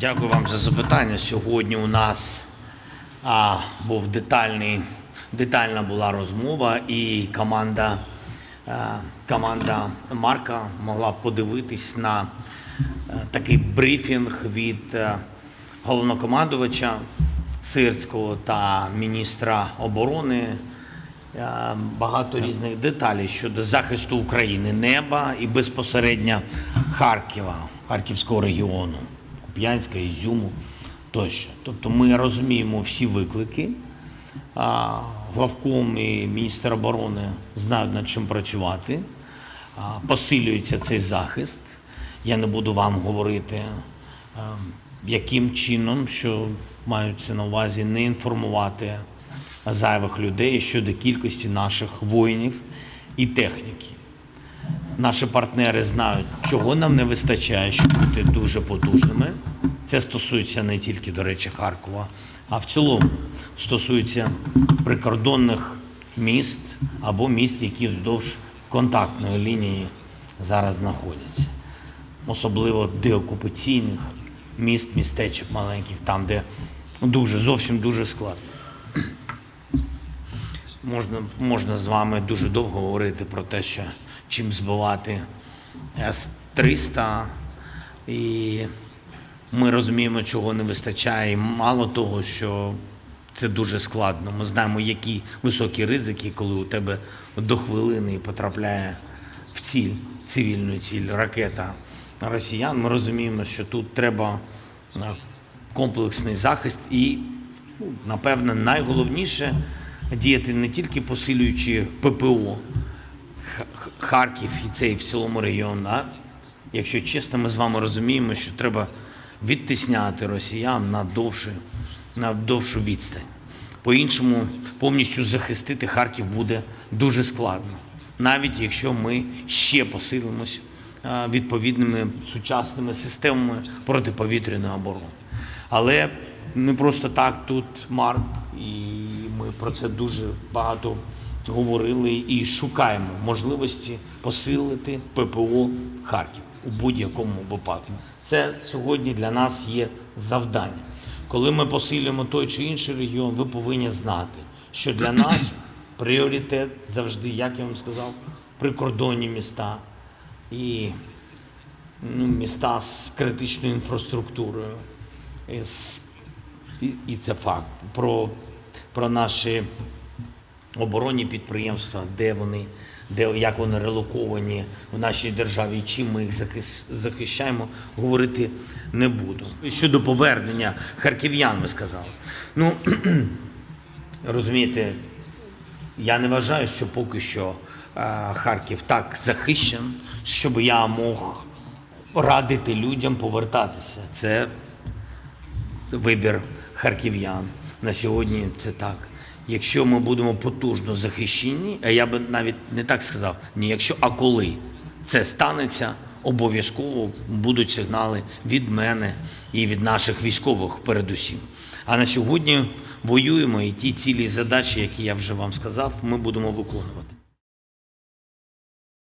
Дякую вам за запитання. Сьогодні у нас а, був детальний, детальна була розмова, і команда, а, команда Марка могла подивитись на е, такий брифінг від е, головнокомандувача Сирського та міністра оборони. Е, Багато різних деталей щодо захисту України, неба і безпосередньо Харкова, Харківського регіону, Куп'янська, Ізюму тощо. Тобто ми розуміємо всі виклики. Главком і міністр оборони знають над чим працювати. Посилюється цей захист. Я не буду вам говорити, а, яким чином, що маються на увазі не інформувати зайвих людей щодо кількості наших воїнів і техніки. Наші партнери знають, чого нам не вистачає, щоб бути дуже потужними. Це стосується не тільки, до речі, Харкова, а в цілому стосується прикордонних міст або міст, які вздовж контактної лінії зараз знаходяться. Особливо деокупаційних міст, містечок маленьких, там, де дуже зовсім дуже складно. Можна, можна з вами дуже довго говорити про те, що чим збивати С-300. І ми розуміємо, чого не вистачає. Мало того, що це дуже складно. Ми знаємо, які високі ризики, коли у тебе до хвилини потрапляє в ціль, цивільну ціль, ракета росіян. Ми розуміємо, що тут треба е, комплексний захист і, ну, напевно, найголовніше діяти не тільки посилюючи ППО, Харків і цей в цілому регіон. А якщо чесно, ми з вами розуміємо, що треба відтисняти росіян на довше, на довшу відстань. По-іншому повністю захистити Харків буде дуже складно, навіть якщо ми ще посилимось відповідними сучасними системами протиповітряної оборони. Але не просто так тут Марк, і ми про це дуже багато говорили і шукаємо можливості посилити ППО Харків у будь-якому випадку. Це сьогодні для нас є завдання. Коли ми посилюємо той чи інший регіон, ви повинні знати, що для нас пріоритет завжди, як я вам сказав, прикордонні міста і ну, міста з критичною інфраструктурою. З- і, це факт. Про, про наші оборонні підприємства, де вони, де, як вони релоковані в нашій державі, чим ми їх захищаємо, говорити не буду. Щодо повернення харків'ян, ви сказали. Ну, розумієте, я не вважаю, що поки що е, Харків так захищен, щоб я мог радити людям повертатися. Це вибір харків'ян. На сьогодні це так. Якщо ми будемо потужно захищені, а я би навіть не так сказав, ні якщо, а коли це станеться, обов'язково будуть сигнали від мене і від наших військових передусім. А на сьогодні воюємо і ті цілі задачі, які я вже вам сказав, ми будемо виконувати.